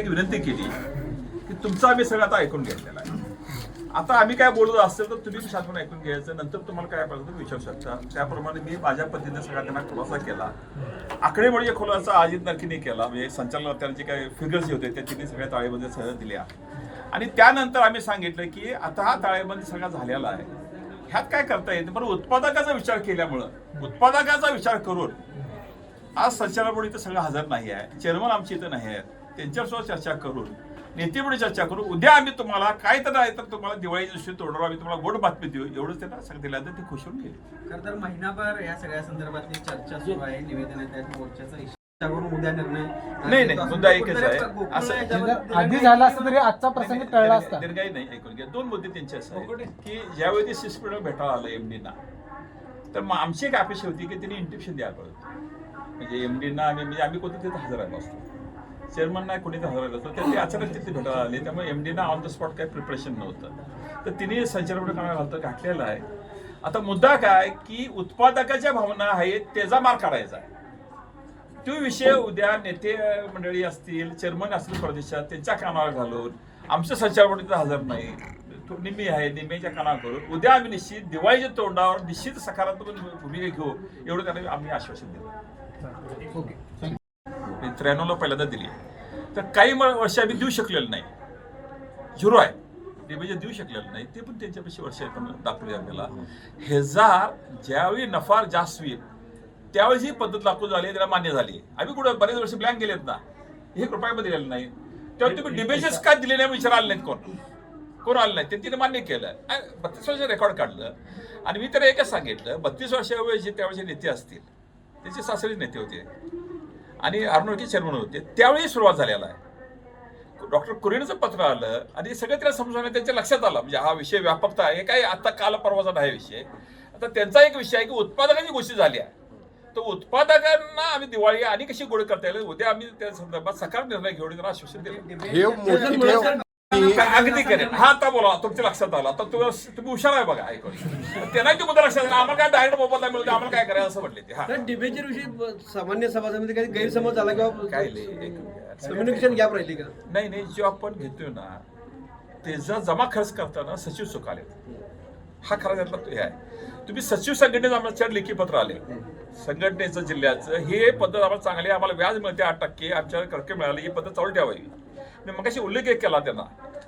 एक विनंती केली की तुमचा आम्ही सगळं आता ऐकून घेतलेला आहे. आता आम्ही काय बोलत असेल तर तुम्ही शासन ऐकून घ्यायचं नंतर तुम्हाला काय पाहिजे तुम्ही विचारू शकता. त्याप्रमाणे मी माझ्या पद्धतीने सगळा त्यांना खुलासा केला. आकडेमोडीच्या म्हणजे खुलासा अजित नरकीने केला. म्हणजे संचालक त्यांचे काही फिगर्स जे होते त्या तिने सगळ्या ताळेबंदी सहज दिल्या आणि त्यानंतर आम्ही सांगितलं की आता हा ताळेबंदी सगळा झालेला आहे. ह्यात काय करता येते पण उत्पादकाचा विचार केल्यामुळं उत्पादकाचा विचार करून आज संचालक इथं सगळं हजर नाही आहे. चेअरमन आमची इथं नाही आहेत त्यांच्यासोबत चर्चा करून नेतेमुळे चर्चा करू उद्या आम्ही तुम्हाला काय तर नाही तर तुम्हाला दिवाळीच्या दिवशी तोडणार आम्ही तुम्हाला गोड बातमी देऊ एवढंच त्यांना सांग दिल्यानंतर ते खुश होऊन गेले. खरं तर महिनाभर या सगळ्या संदर्भातली चर्चा सुरू आहे निवेदन येत आहेत मोर्चाचा इशारा करून उद्या निर्णय. नाही, नाही, मुद्दा एकच आहे. असं- आधी झाला असतं तरी आजचा प्रसंग टळला असता. दीर्घाई नाही ऐकून घ्या. दोन मुद्दे त्यांचे असे आहेत की ज्यावेळी ते भेटायला आलं एमडीना तर मग आमची एक अपेक्षा होती की त्यांनी इंटिप्शन द्यायला पाहिजे म्हणजे एमडीना आम्ही म्हणजे आम्ही कोणतं तिथे हजर राहिलो असतो. चेअरमन नाही कोणी हरवलं. राहिलो तर ते अचानक तिथे भेटायला आले. त्यामुळे एम डीना ऑन द स्पॉट काही प्रिपरेशन नव्हतं. तर तिने संचालक घालतं घातलेलं आहे. आता मुद्दा काय की उत्पादकाच्या भावना आहेत त्याचा मार काढायचा आहे. तो विषय उद्या नेते मंडळी असतील चेअरमन असतील प्रदेशात त्यांच्या कानावर घालून आमचं संचालक तिथं हजर नाही. तो निम्मी आहे निम्मीच्या कानावर करून उद्या आम्ही निश्चित दिवाळीच्या तोंडावर निश्चित सकारात्मक भूमिका घेऊ एवढं त्यांना आम्ही आश्वासन देतो ओके त्र्याण्णवला पहिल्यांदा दिली. तर काही वर्ष आम्ही देऊ शकलेलं नाही. झिरो आहे. डिव्हिजन देऊ शकलेलं नाही. ते पण त्यांच्यापेक्षा वर्ष पण दाखवली आपल्याला. हजार ज्यावेळी नफा जास्त होईल त्यावेळी ही पद्धत लागू झाली आहे, त्याला मान्य झाली. आम्ही कुठं बरेच वर्ष ब्लँक गेलेत ना. हे रुपयामध्ये दिलेलं नाही. तेव्हा तुम्ही डिबेजेस का दिले नाही? विचार आले नाहीत कोण? कोण आलं नाही ते तिने मान्य केलं. बत्तीस वर्ष रेकॉर्ड काढलं. आणि मी तर एकच सांगितलं बत्तीस वर्षावेळी जे त्यावेळेचे नेते असतील त्याचे सासरी नेते होते. आणि अर्नोळकी चेअरमन होते. त्यावेळी सुरुवात झालेला आहे. डॉक्टर कुरेनचं पत्र आलं आणि सगळं त्याला समजून त्यांच्या लक्षात आलं. म्हणजे हा विषय व्यापकता आहे. काय आता काल परवाचा नाही विषय. आता त्यांचा एक विषय आहे की उत्पादकाची गोष्टी झाल्या तर उत्पादकांना आम्ही दिवाळी आणि कशी गोड करता येईल उद्या आम्ही त्या संदर्भात सकाळ निर्णय घेऊन त्यांना आश्वासन दिलं अगदी करेन हा आता बोला तुमच्या लक्षात आला. आता तुम्ही तुम्ही हुशार आहे बघा ऐकून. त्यांना ते मुद्दा लक्षात आला. आम्हाला काय डायरेक्ट मोबदला मिळतो आम्हाला काय करायचं असं म्हटले ते. हा. तर डिबेचर विषयी सामान्य सभासमध्ये काही गैरसमज झाला किंवा काय. कम्युनिकेशन गॅप राहिली का? नाही नाही जो आपण घेतोय ना त्याचा जमा खर्च करताना सचिव चुकाले. हा खरा त्यातला तो हे आहे. तुम्ही सचिव संघटनेचं आमच्या लेखी पत्र आले. संघटनेचं जिल्ह्याचं हे पद्धत आम्हाला चांगली आम्हाला व्याज मिळते आठ टक्के आमच्या कर्के मिळाले ही पद्धत चालू ठेवावी. मी मग उल्लेख एक केला त्यांना.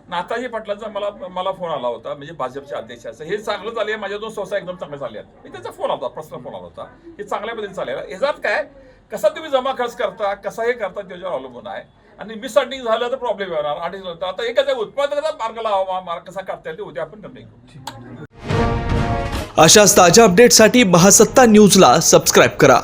नाताजी पाटलांचा मला मला फोन आला होता म्हणजे भाजपच्या अध्यक्षाचा. हे चांगलं झाले माझ्या दोन संस्था एकदम चांगल्या चालल्या मी त्याचा फोन आला होता पर्सनल फोन आला होता. हे चांगल्या पद्धतीने चालेल ह्याच्यात काय? कसा तुम्ही जमा खर्च करता कसा हे करता त्याच्यावर अवलंबून आहे. आणि मिसअंडिंग झालं तर प्रॉब्लेम येणार. आणि आता एकच आहे उत्पादकाचा मार्ग लावा मार्ग कसा काढता येईल ते उद्या आपण निर्णय घेऊ. अशाच ताज्या अपडेटसाठी महासत्ता न्यूजला सबस्क्राईब करा.